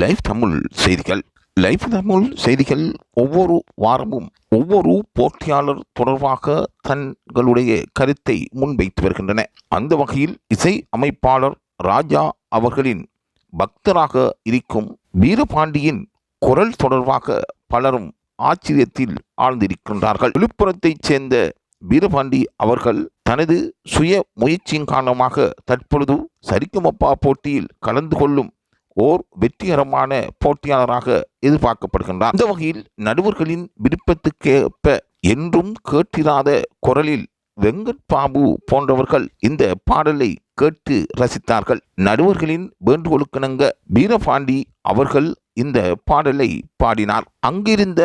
Live Tamil செய்திகள். Live Tamil செய்திகள் ஒவ்வொரு வாரமும் ஒவ்வொரு போட்டியாளர் தொடர்பாக தங்களுடைய கருத்தை முன்வைத்து வருகின்றன. அந்த வகையில் இசை அமைப்பாளர் ராஜா அவர்களின் பக்தராக இருக்கும் வீரபாண்டியின் குரல் தொடர்பாக பலரும் ஆச்சரியத்தில் ஆழ்ந்திருக்கின்றார்கள். விழுப்புரத்தைச் சேர்ந்த வீரபாண்டி அவர்கள் தனது சுய முயற்சியின் காரணமாக தற்பொழுது சரிகமப்பா போட்டியில் கலந்து கொள்ளும் ஓர் வெற்றிகரமான போட்டியாளராக எதிர்பார்க்கப்படுகின்றார். இந்த வகையில் நடுவர்களின் விருப்பத்துக்கேற்ப என்றும் கேட்டிராத குரலில் வெங்கட் பாபு போன்றவர்கள் இந்த பாடலை கேட்டு ரசித்தார்கள். நடுவர்களின் வேண்டுகோளுக்கிணங்க வீரபாண்டி அவர்கள் இந்த பாடலை பாடினார். அங்கிருந்த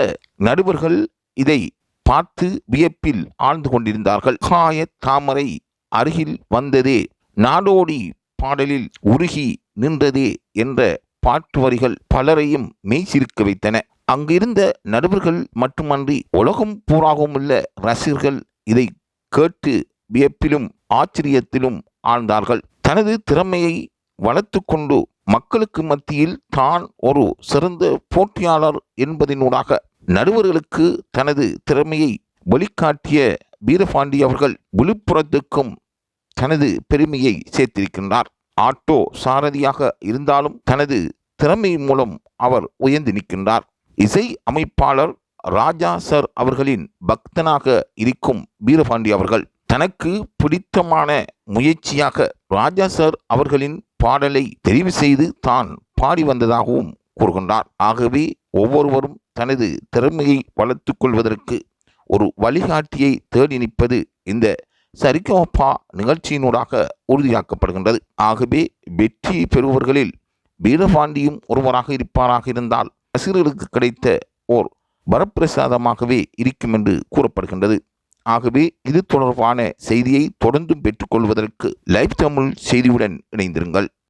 நடுவர்கள் இதை பார்த்து வியப்பில் ஆழ்ந்து கொண்டிருந்தார்கள். காய தாமரை அருகில் வந்ததே நாடோடி பாடலில் உருகி நின்றதே என்ற பாட்டு வரிகள் பலரையும் மெய்சிருக்க வைத்தன. அங்கிருந்த நடுவர்கள் மட்டுமன்றி உலகம் பூராகவும் உள்ள ரசிகர்கள் இதை கேட்டு வியப்பிலும் ஆச்சரியத்திலும் ஆழ்ந்தார்கள். தனது திறமையை வளர்த்து கொண்டு மக்களுக்கு மத்தியில் தான் ஒரு சிறந்த போட்டியாளர் என்பதினூடாக நடுவர்களுக்கு தனது திறமையை வெளிக்காட்டிய வீரபாண்டி அவர்கள் விழுப்புரத்துக்கும் தனது பெருமையை சேர்த்திருக்கின்றார். ஆட்டோ சாரதியாக இருந்தாலும் தனது திறமை மூலம் அவர் உயர்ந்து நிற்கின்றார். இசை அமைப்பாளர் ராஜா சர் அவர்களின் பக்தனாக இருக்கும் வீரபாண்டி அவர்கள் தனக்கு பிடித்தமான முயற்சியாக ராஜா சார் அவர்களின் பாடலை தெரிவு செய்து தான் பாடி வந்ததாகவும் கூறுகின்றார். ஆகவே ஒவ்வொருவரும் தனது திறமையை வளர்த்து கொள்வதற்கு ஒரு வழிகாட்டியை தேடி நிற்பது இந்த சரிகமப்பா நிகழ்ச்சியினூடாக உறுதியாக்கப்படுகின்றது. ஆகவே வெற்றி பெறுபவர்களில் வீரபாண்டியும் ஒருவராக இருப்பாராக இருந்தால் ரசிகர்களுக்கு கிடைத்த ஓர் வரப்பிரசாதமாகவே இருக்கும் என்று கூறப்படுகின்றது. ஆகவே இது தொடர்பான செய்தியை தொடர்ந்தும் பெற்றுக்கொள்வதற்கு லைவ் தமிழ் செய்தியுடன் இணைந்திருங்கள்.